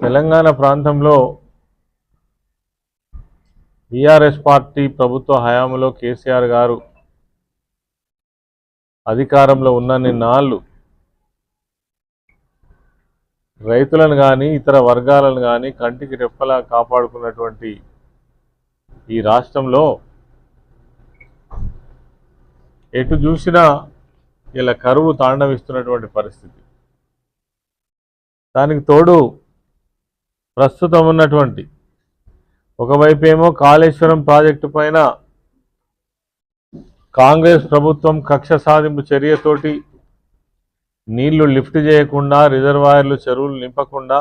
తెలంగాణ ప్రాంతంలో BRS party ప్రభుత్వ హయాంలో కేసీఆర్ గారు అధికారంలో ఉన్నన్ని నాళ్ళు రైతులను కానీ ఇతర వర్గాలను కానీ కంటికి రెప్పలా కాపాడుకున్నటువంటి ఈ రాష్ట్రంలో ఎటు చూసినా ఇలా కరువు తాండవిస్తున్నటువంటి పరిస్థితి. దానికి తోడు ప్రస్తుతం ఉన్నటువంటి ఒకవైపు ఏమో కాళేశ్వరం ప్రాజెక్టు పైన కాంగ్రెస్ ప్రభుత్వం కక్ష సాధింపు చర్యతోటి నీళ్ళు లిఫ్ట్ చేయకుండా రిజర్వాయర్లు చెరువులు నింపకుండా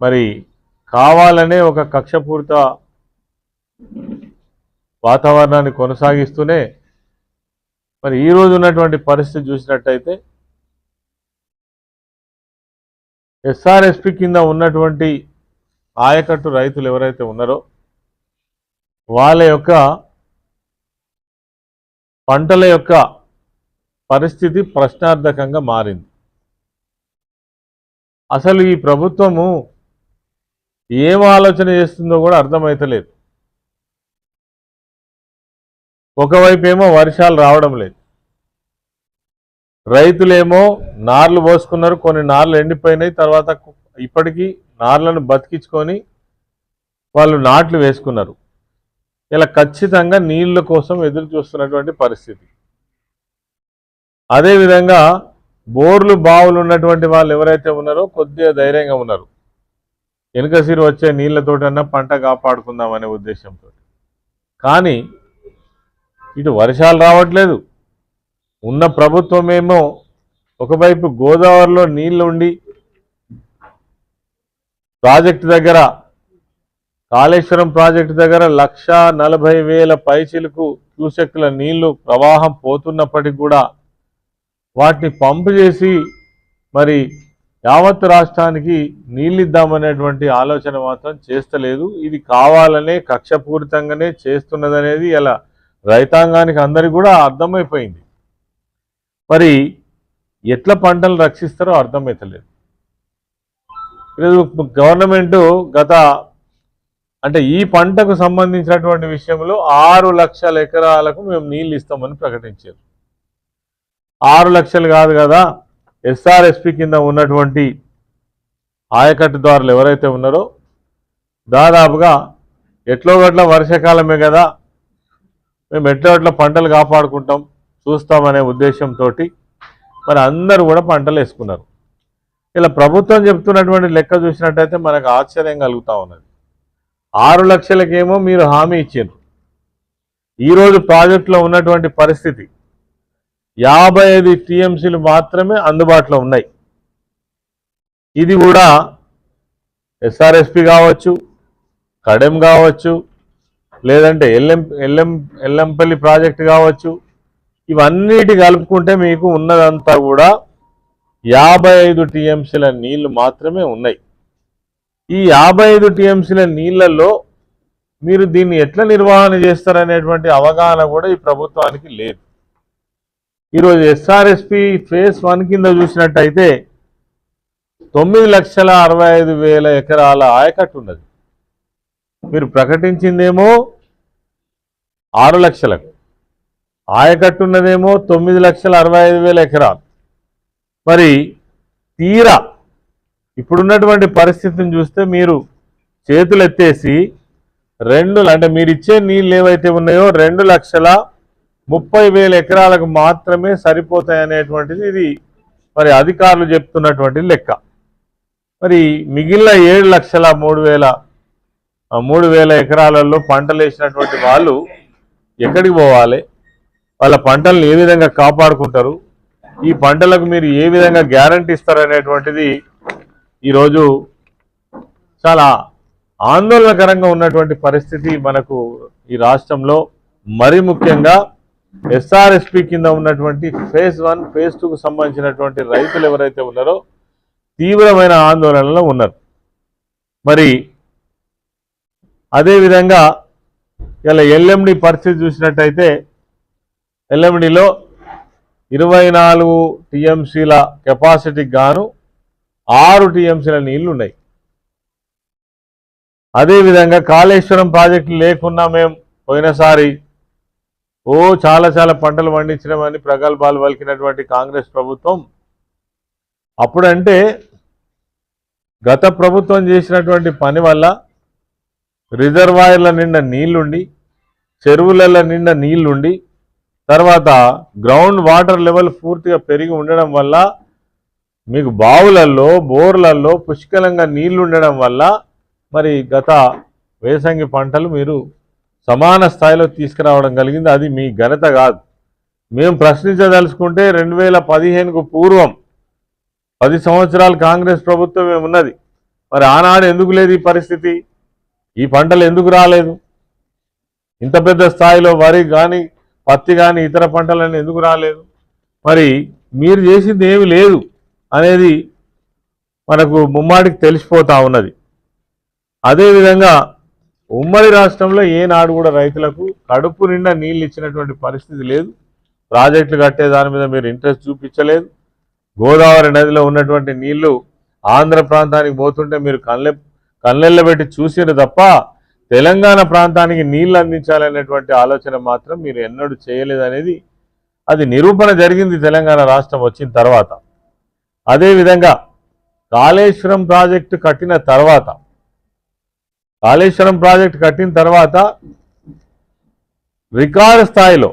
మరి కావాలనే ఒక కక్షపూరిత వాతావరణాన్ని కొనసాగిస్తూనే మరి ఈ ఉన్నటువంటి పరిస్థితి చూసినట్టయితే ఎస్ఆర్ఎస్పి కింద ఉన్నటువంటి ఆయకట్టు రైతులు ఎవరైతే ఉన్నారో వాళ్ళ యొక్క పంటల యొక్క పరిస్థితి ప్రశ్నార్థకంగా మారింది. అసలు ఈ ప్రభుత్వము ఏం ఆలోచన చేస్తుందో కూడా అర్థమైతలేదు. ఒకవైపు ఏమో వర్షాలు రావడం లేదు. రైతులేమో నార్లు పోసుకున్నారు కొన్ని నార్లు ఎండిపోయినాయి తర్వాత ఇప్పటికీ నార్లను బతికించుకొని వాళ్ళు నాట్లు వేసుకున్నారు. ఇలా ఖచ్చితంగా నీళ్ళ కోసం ఎదురు చూస్తున్నటువంటి పరిస్థితి. అదేవిధంగా బోర్లు బావులు ఉన్నటువంటి వాళ్ళు ఎవరైతే ఉన్నారో కొద్దిగా ధైర్యంగా ఉన్నారు. వెనుకసిరి వచ్చే నీళ్ళతోటన్నా పంట కాపాడుకుందాం అనే ఉద్దేశంతో. కానీ ఇటు వర్షాలు రావట్లేదు. ఉన్న ప్రభుత్వమేమో ఒకవైపు గోదావరిలో నీళ్ళు ఉండి ప్రాజెక్టు దగ్గర కాళేశ్వరం ప్రాజెక్టు దగ్గర లక్ష నలభై వేల పైచిలకు క్యూసెక్ల నీళ్ళు ప్రవాహం పోతున్నప్పటికి కూడా వాటిని పంపు చేసి మరి యావత్ రాష్ట్రానికి నీళ్ళిద్దామనేటువంటి ఆలోచన మాత్రం చేస్తలేదు. ఇది కావాలనే కక్షపూరితంగానే చేస్తున్నదనేది ఇలా రైతాంగానికి అందరికీ కూడా అర్థమైపోయింది. మరి ఎట్లా పంటలు రక్షిస్తారో అర్థమవుతలేదు ఈరోజు గవర్నమెంట్ గత అంటే ఈ పంటకు సంబంధించినటువంటి విషయంలో ఆరు లక్షల ఎకరాలకు మేము నీళ్ళు ఇస్తామని ప్రకటించారు. ఆరు లక్షలు కాదు కదా ఎస్ఆర్ఎస్పి కింద ఉన్నటువంటి ఆయకట్టుదారులు ఎవరైతే ఉన్నారో దాదాపుగా ఎట్లో గట్ల వర్షాకాలమే కదా మేము ఎట్లా ఎట్లా పంటలు కాపాడుకుంటాం చూస్తామనే ఉద్దేశంతో మరి అందరూ కూడా పంటలు వేసుకున్నారు. ఇలా ప్రభుత్వం చెప్తున్నటువంటి లెక్క చూసినట్టయితే మనకు ఆశ్చర్యం కలుగుతూ ఉన్నది. ఆరు లక్షలకేమో మీరు హామీ ఇచ్చారు ఈరోజు ప్రాజెక్టులో ఉన్నటువంటి పరిస్థితి యాభై ఐదు టీఎంసీలు మాత్రమే అందుబాటులో ఉన్నాయి. ఇది కూడా ఎస్ఆర్ఎస్పి కావచ్చు కడెం కావచ్చు లేదంటే ఎల్ఎం ఎల్ఎం ఎల్లంపల్లి ప్రాజెక్ట్ కావచ్చు ఇవన్నిటి కలుపుకుంటే మీకు ఉన్నదంతా కూడా యాభై ఐదు టీఎంసీల నీళ్ళు మాత్రమే ఉన్నాయి. ఈ యాభై ఐదు టీఎంసీల నీళ్ళలో మీరు దీన్ని ఎట్లా నిర్వహణ చేస్తారనేటువంటి అవగాహన కూడా ఈ ప్రభుత్వానికి లేదు. ఈరోజు ఎస్ఆర్ఎస్పి ఫేస్ వన్ కింద చూసినట్టయితే తొమ్మిది లక్షల అరవై ఐదు వేల ఎకరాల ఆయకట్టు ఉన్నది. మీరు ప్రకటించిందేమో ఆరు లక్షలకు. ఆయకట్టు ఉన్నదేమో తొమ్మిది లక్షల అరవై ఐదు వేల ఎకరాలు. మరి తీరా ఇప్పుడున్నటువంటి పరిస్థితిని చూస్తే మీరు చేతులు ఎత్తేసి రెండు అంటే మీరు ఇచ్చే నీళ్ళు ఏవైతే ఉన్నాయో రెండు లక్షల ముప్పై వేల ఎకరాలకు మాత్రమే సరిపోతాయనేటువంటిది ఇది మరి అధికారులు చెప్తున్నటువంటి లెక్క. మరి మిగిలిన ఏడు లక్షల మూడు వేల మూడు వేల ఎకరాలలో పంటలు వేసినటువంటి వాళ్ళు ఎక్కడికి పోవాలి? వాళ్ళ పంటలను ఏ విధంగా కాపాడుకుంటారు? ఈ పంటలకు మీరు ఏ విధంగా గ్యారంటీ ఇస్తారనేటువంటిది ఈరోజు చాలా ఆందోళనకరంగా ఉన్నటువంటి పరిస్థితి మనకు ఈ రాష్ట్రంలో. మరి ముఖ్యంగా ఎస్ఆర్ఎస్పి కింద ఉన్నటువంటి ఫేజ్ వన్ ఫేజ్ టూకు సంబంధించినటువంటి రైతులు ఎవరైతే ఉన్నారో తీవ్రమైన ఆందోళనలో ఉన్నారు. మరి అదేవిధంగా ఇలా ఎల్ఎండి పరిస్థితి చూసినట్టయితే ఎల్ఎండిలో ఇరవై నాలుగు టీఎంసీల కెపాసిటీకి గాను ఆరు టీఎంసీల నీళ్ళు ఉన్నాయి అదేవిధంగా కాళేశ్వరం ప్రాజెక్టు లేకున్నా మేము పోయినసారి ఓ చాలా చాలా పంటలు పండించడమని ప్రగల్భాలు పలికినటువంటి కాంగ్రెస్ ప్రభుత్వం అప్పుడంటే గత ప్రభుత్వం చేసినటువంటి పని వల్ల రిజర్వాయర్ల నిండా నీళ్ళుండి చెరువులలో నిండా నీళ్ళుండి తర్వాత గ్రౌండ్ వాటర్ లెవెల్ పూర్తిగా పెరిగి ఉండడం వల్ల మీకు బావులలో బోర్లలో పుష్కలంగా నీళ్ళు ఉండడం వల్ల మరి గత వేసంగి పంటలు మీరు సమాన స్థాయిలో తీసుకురావడం కలిగింది. అది మీ ఘనత కాదు. మేము ప్రశ్నించదలుచుకుంటే రెండు వేల పదిహేనుకు పూర్వం పది సంవత్సరాలు కాంగ్రెస్ ప్రభుత్వం ఉన్నది. మరి ఆనాడు ఎందుకు లేదు ఈ పరిస్థితి? ఈ పంటలు ఎందుకు రాలేదు? ఇంత పెద్ద స్థాయిలో వరి కానీ పత్తి కానీ ఇతర పంటలన్నీ ఎందుకు రాలేదు? మరి మీరు చేసింది ఏమి లేదు అనేది మనకు ముమ్మాడికి తెలిసిపోతూ ఉన్నది. అదేవిధంగా ఉమ్మడి రాష్ట్రంలో ఏనాడు కూడా రైతులకు కడుపు నిండా నీళ్ళు ఇచ్చినటువంటి పరిస్థితి లేదు. ప్రాజెక్టులు కట్టే దాని మీద మీరు ఇంట్రెస్ట్ చూపించలేదు. గోదావరి నదిలో ఉన్నటువంటి నీళ్ళు ఆంధ్ర ప్రాంతానికి పోతుంటే మీరు కళ్ళె కళ్ళెళ్ళబెట్టి చూసిరు తప్ప తెలంగాణ ప్రాంతానికి నీళ్ళు అందించాలనేటువంటి ఆలోచన మాత్రం మీరు ఎన్నడూ చేయలేదనేది అది నిరూపణ జరిగింది తెలంగాణ రాష్ట్రం వచ్చిన తర్వాత. అదేవిధంగా కాళేశ్వరం ప్రాజెక్టు కట్టిన తర్వాత కాళేశ్వరం ప్రాజెక్టు కట్టిన తర్వాత రికార్డు స్థాయిలో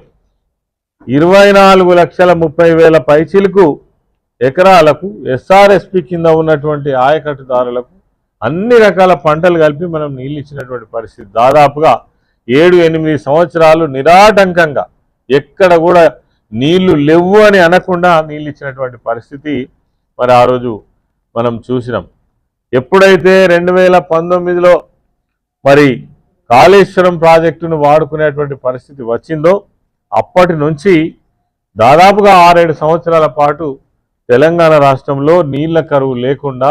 ఇరవై నాలుగు లక్షల ముప్పై వేల పైచీలకు ఎకరాలకు ఎస్ఆర్ఎస్పి కింద ఉన్నటువంటి ఆయకట్టుదారులకు అన్ని రకాల పంటలు కలిపి మనం నీళ్ళు ఇచ్చినటువంటి పరిస్థితి. దాదాపుగా ఏడు ఎనిమిది సంవత్సరాలు నిరాటంకంగా ఎక్కడ కూడా నీళ్ళు లేవు అని అనకుండా నీళ్ళు ఇచ్చినటువంటి పరిస్థితి మరి ఆ రోజు మనం చూసినాం. ఎప్పుడైతే రెండు వేల పంతొమ్మిదిలో మరి కాళేశ్వరం ప్రాజెక్టును వాడుకునేటువంటి పరిస్థితి వచ్చిందో అప్పటి నుంచి దాదాపుగా ఆరేడు సంవత్సరాల పాటు తెలంగాణ రాష్ట్రంలో నీళ్ళ కరువు లేకుండా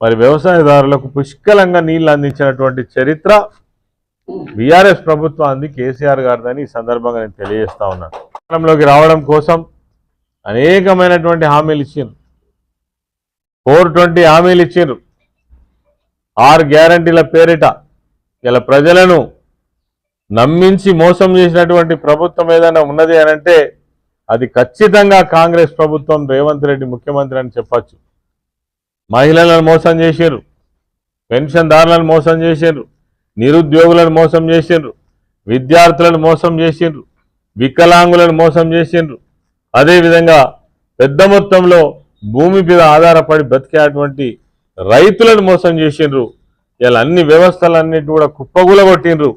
మరి వ్యవసాయదారులకు పుష్కలంగా నీళ్ళు అందించినటువంటి చరిత్ర బీఆర్ఎస్ ప్రభుత్వాన్ని కేసీఆర్ గారిదని ఈ సందర్భంగా నేను తెలియజేస్తా ఉన్నాను. అధికారంలోకి రావడం కోసం అనేకమైనటువంటి హామీలు ఇచ్చిండ్రు. ఫోర్ ట్వంటీ హామీలు ఇచ్చిండ్రు. ఆరు గ్యారంటీల పేరిట ఇలా ప్రజలను నమ్మించి మోసం చేసినటువంటి ప్రభుత్వం ఏదైనా ఉన్నది అని అంటే అది ఖచ్చితంగా కాంగ్రెస్ ప్రభుత్వం రేవంత్ రెడ్డి ముఖ్యమంత్రి అని చెప్పచ్చు. మహిళలను మోసం చేసిండ్రు పెన్షన్దారులను మోసం చేసిండ్రు నిరుద్యోగులను మోసం చేసిండ్రు విద్యార్థులను మోసం చేసిండ్రు వికలాంగులను మోసం చేసిండ్రు అదేవిధంగా పెద్ద మొత్తంలో భూమి మీద ఆధారపడి బతికేటువంటి రైతులను మోసం చేసిండ్రు ఇలా అన్ని వ్యవస్థలన్నిటి కూడా కుప్పగూలగొట్టిండ్రు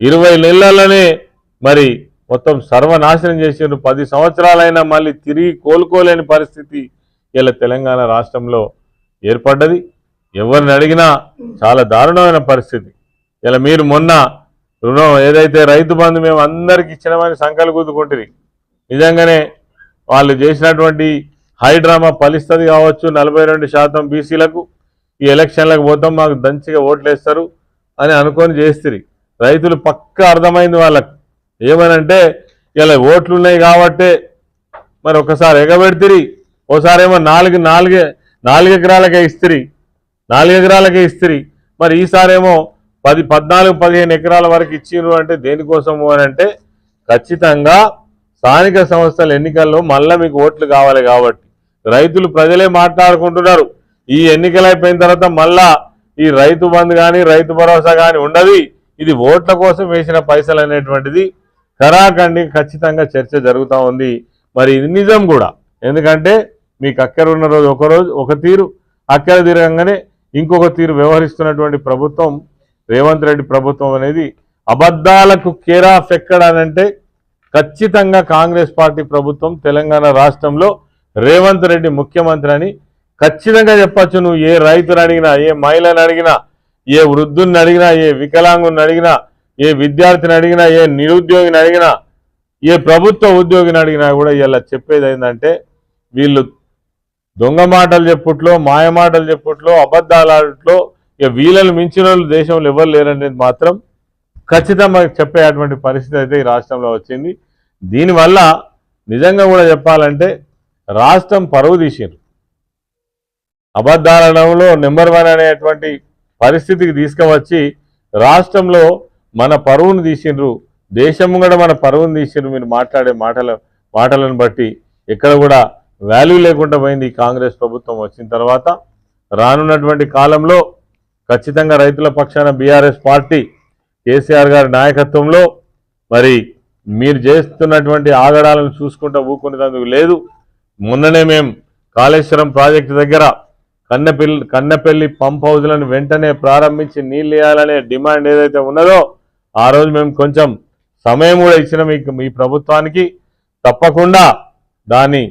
ఇరవై నెలలనే మరి మొత్తం సర్వనాశనం చేసిండ్రు పది సంవత్సరాలైనా మళ్ళీ తిరిగి కోలుకోలేని పరిస్థితి ఇలా తెలంగాణ రాష్ట్రంలో ఏర్పడ్డది. ఎవరిని అడిగినా చాలా దారుణమైన పరిస్థితి. ఇలా మీరు మొన్న రుణం ఏదైతే రైతు బంధు మేము అందరికి ఇచ్చినామని సంకలు కూతుకుంటుంది నిజంగానే వాళ్ళు చేసినటువంటి హై డ్రామా ఫలిస్తుంది కావచ్చు నలభై రెండు శాతం బీసీలకు ఈ ఎలక్షన్లకు పోతాం మాకు దంచిగా ఓట్లు వేస్తారు అని అనుకొని చేస్తుంది రైతులు పక్క అర్థమైంది వాళ్ళకు. ఏమనంటే ఇలా ఓట్లు ఉన్నాయి కాబట్టే మరి ఒకసారి ఎగబెడితిరి. ఓసారేమో నాలుగు నాలుగే నాలుగు ఎకరాలకే ఇస్త్రీ నాలుగు ఎకరాలకే ఇస్త్రీ. మరి ఈసారేమో పది పద్నాలుగు పదిహేను ఎకరాల వరకు ఇచ్చిర్రు అంటే దేనికోసము అని అంటే ఖచ్చితంగా స్థానిక సంస్థల ఎన్నికల్లో మళ్ళీ మీకు ఓట్లు కావాలి కాబట్టి. రైతులు ప్రజలే మాట్లాడుకుంటున్నారు. ఈ ఎన్నికలు అయిపోయిన తర్వాత మళ్ళా ఈ రైతు బంధు కానీ రైతు భరోసా కానీ ఉండదు. ఇది ఓట్ల కోసం వేసిన పైసలు అనేటువంటిది కరాఖండి ఖచ్చితంగా చర్చ జరుగుతూ ఉంది. మరి ఇది నిజం కూడా. ఎందుకంటే మీకు అక్కర ఉన్న రోజు ఒకరోజు ఒక తీరు అక్కర తిరగంగానే ఇంకొక తీరు వ్యవహరిస్తున్నటువంటి ప్రభుత్వం రేవంత్ రెడ్డి ప్రభుత్వం అనేది అబద్ధాలకు కేరాఫ్ ఎక్కడానంటే ఖచ్చితంగా కాంగ్రెస్ పార్టీ ప్రభుత్వం తెలంగాణ రాష్ట్రంలో రేవంత్ రెడ్డి ముఖ్యమంత్రి అని ఖచ్చితంగా చెప్పచ్చు. నువ్వు ఏ రైతుని అడిగినా ఏ మహిళను అడిగినా ఏ వృద్ధుని అడిగినా ఏ వికలాంగుని అడిగినా ఏ విద్యార్థిని అడిగినా ఏ నిరుద్యోగిని అడిగినా ఏ ప్రభుత్వ ఉద్యోగిని అడిగినా కూడా ఇలా చెప్పేది ఏంటంటే వీళ్ళు దొంగ మాటలు చెప్పుట్లో మాయ మాటలు చెప్పుట్లో అబద్ధాలాట్లో ఇక వీళ్ళని మించిన వాళ్ళు దేశంలో ఎవరు లేరనేది మాత్రం ఖచ్చితంగా చెప్పేటువంటి పరిస్థితి అయితే ఈ రాష్ట్రంలో వచ్చింది. దీనివల్ల నిజంగా కూడా చెప్పాలంటే రాష్ట్రం పరువు తీసిండ్రు. అబద్ధాలలో నెంబర్ వన్ అనేటువంటి పరిస్థితికి తీసుకువచ్చి రాష్ట్రంలో మన పరువును తీసిండ్రు. దేశం కూడా మన పరువును తీసిండ్రు. మీరు మాట్లాడే మాటల మాటలను బట్టి ఎక్కడ కూడా వాల్యూ లేకుండా పోయింది ఈ కాంగ్రెస్ ప్రభుత్వం వచ్చిన తర్వాత రానున్నటువంటి కాలంలో ఖచ్చితంగా రైతుల పక్షాన బీఆర్ఎస్ పార్టీ కేసీఆర్ గారి నాయకత్వంలో మరి మీరు చేస్తున్నటువంటి ఆగడాలను చూసుకుంటూ ఊకునేందుకు లేదు. మొన్ననే మేము కాళేశ్వరం ప్రాజెక్టు దగ్గర కన్నెపల్లి కన్నెపల్లి పంప్ హౌజ్లను వెంటనే ప్రారంభించి నీళ్ళు వేయాలనే డిమాండ్ ఏదైతే ఉన్నదో ఆ రోజు మేము కొంచెం సమయం కూడా ఇచ్చిన మీకు మీ ప్రభుత్వానికి. తప్పకుండా దాన్ని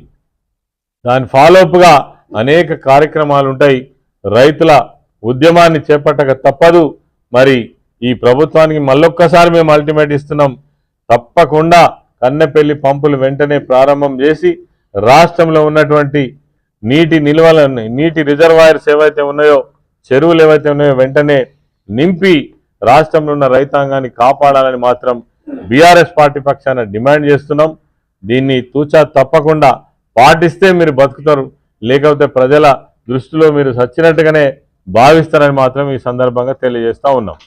దాని ఫాలోఅప్గా అనేక కార్యక్రమాలు ఉంటాయి రైతుల ఉద్యమాన్ని చేపట్టక తప్పదు. మరి ఈ ప్రభుత్వానికి మళ్ళొక్కసారి మేము అల్టిమేట్ ఇస్తున్నాం. తప్పకుండా కన్నెపల్లి పంపులు వెంటనే ప్రారంభం చేసి రాష్ట్రంలో ఉన్నటువంటి నీటి నిల్వలను నీటి రిజర్వాయర్స్ ఏవైతే ఉన్నాయో చెరువులు ఏవైతే ఉన్నాయో వెంటనే నింపి రాష్ట్రంలో ఉన్న రైతాంగాన్ని కాపాడాలని మాత్రం బీఆర్ఎస్ పార్టీ పక్షాన డిమాండ్ చేస్తున్నాం. దీన్ని తూచా తప్పకుండా పాటిస్తే మీరు బతుకుతారు. లేకపోతే ప్రజల దృష్టిలో మీరు సచ్చినట్టుగానే భావిస్తారని మాత్రం ఈ సందర్భంగా తెలియజేస్తూ ఉన్నాం.